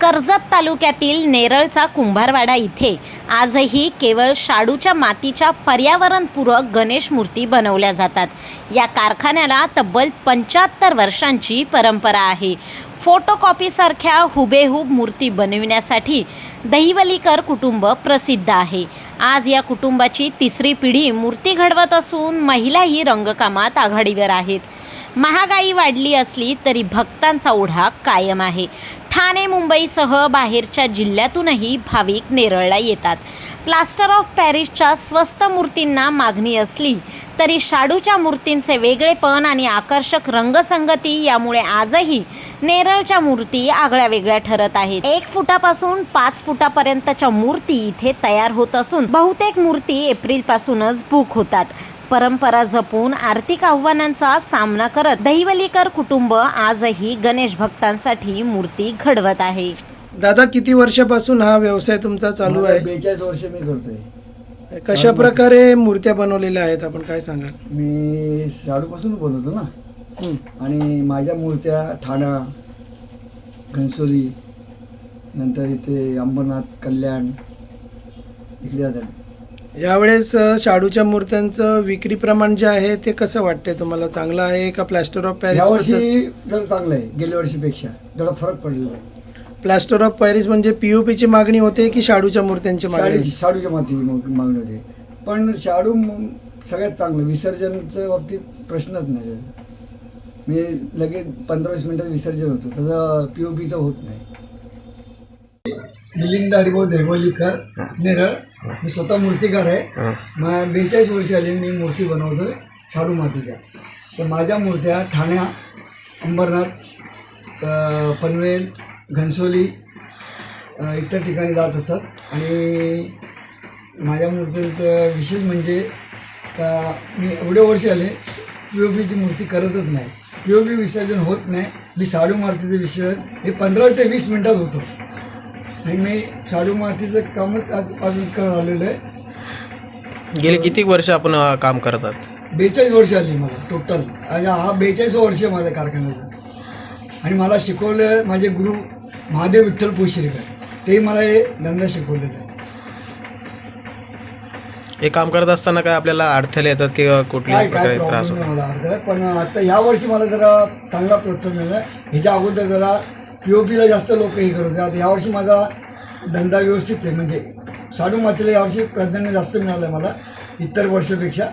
कर्जत तालुक्यातील नेरळचा कुंभारवाडा इथे आजही केवळ शाडूच्या मातीच्या पर्यावरणपूरक गणेश मूर्ती बनवल्या जातात. या कारखान्याला तब्बल पंच्याहत्तर वर्षांची परंपरा आहे. फोटोकॉपीसारख्या हुबेहूब मूर्ती बनविण्यासाठी दहिवलीकर कुटुंब प्रसिद्ध आहे. आज या कुटुंबाची तिसरी पिढी मूर्ती घडवत असून महिलाही रंगकामात आघाडीवर आहेत. महागाई वाढली असली तरी भक्तांचा ओढा कायम आहे. ठाणे मुंबईसह बाहेरच्या जिल्ह्यातूनही भाविक नेरळला येतात. प्लास्टर ऑफ पॅरिसच्या स्वस्त मूर्तींना मागणी असली तरी शाडूच्या मूर्तींचे वेगळेपण आणि आकर्षक रंगसंगती यामुळे आजही नेरळच्या मूर्ती आगळ्या वेगळ्या ठरत आहेत. एक फुटापासून पाच फुटापर्यंतच्या मूर्ती इथे तयार होत असून बहुतेक मूर्ती एप्रिलपासूनच बुक होतात. परंपरा जपून आर्थिक आव्हानांचा सामना करत दहिवलीकर कुटुंब आजही गणेश भक्तांसाठी मूर्ती घडवत आहे. दादा किती वर्षापासून हा व्यवसाय तुमचा चालू आहे? बेचाळीस वर्ष मी करतोय. कशा प्रकारे मूर्त्या बनवलेल्या आहेत? आपण काय सांगाल? मी शाडूपासून बनवतो ना. हं. आणि माझ्या मूर्त्या ठाणा घनसोली नंतर इथे अंबरनाथ कल्याण इकडे जातात यावेळेस शाडूच्या मूर्त्यांचं विक्री प्रमाण जे आहे ते कसं वाटतंय तुम्हाला? चांगलं आहे का प्लॅस्टर ऑफ पॅरिस वर्षी जरा चांगलं आहे गेल्या वर्षीपेक्षा. जरा फरक पडलेला आहे. प्लॅस्टर ऑफ पॅरिस म्हणजे पीओपी ची मागणी होते की शाडूच्या मूर्त्यांची मागणी शाडूची शाडूच्या माती मग- मागणी होते. पण शाडू म- सगळ्यात चांगलं विसर्जनच्या बाबतीत प्रश्नच नाही. मी लगेच पंधरा वीस मिनिटात विसर्जन होतं. तसं पी ओ पीचं होत नाही. मिलिंद हरिभाऊ देवलीकर नेरळ. मी स्वतः मूर्तिकार आहे. मग बेचाळीस वर्ष आली मी मूर्ती बनवतोय शाडू मातीच्या. तर माझ्या मूर्त्या ठाण्या अंबरनाथ पनवेल घनसोली इतर ठिकाणी जात असतात आणि माझ्या मूर्तींचं विशेष म्हणजे का मी एवढे वर्ष आले पी ओ पीची मूर्ती करतच नाही. पी ओ पी विसर्जन होत नाही. मी शाडू मातीचं विसर्जन हे पंधरा ते वीस मिनटात होतो. आणि मी शाडू मातीचं कामच आज अजून करत आलेलं आहे. गेली किती वर्ष आपण अ, काम करतात बेचाळीस वर्ष आली मला टोटल हा बेचाळीस वर्ष आहे माझ्या कारखान्याचं. आणि मला शिकवलं माझे गुरु महादेव विठ्ठल पोशिरेकर. तेही मला हे धंदा शिकवलेला आहे हे काम करत असताना काय आपल्याला अडथळे येतात किंवा काय कुठल्याही काय प्रकारे त्रास प्रॉब्लेम होतो? नाही मला पण आता ह्या वर्षी मला जरा चांगला प्रोत्साहन मिळाला. ह्याच्या अगोदर जरा पी ओ पीला जास्त लोक हे करत होते. आता यावर्षी माझा धंदा व्यवस्थित आहे. म्हणजे साडू मातीला यावर्षी प्राधान्य जास्त मिळालं आहे मला. इतर वर्षापेक्षा.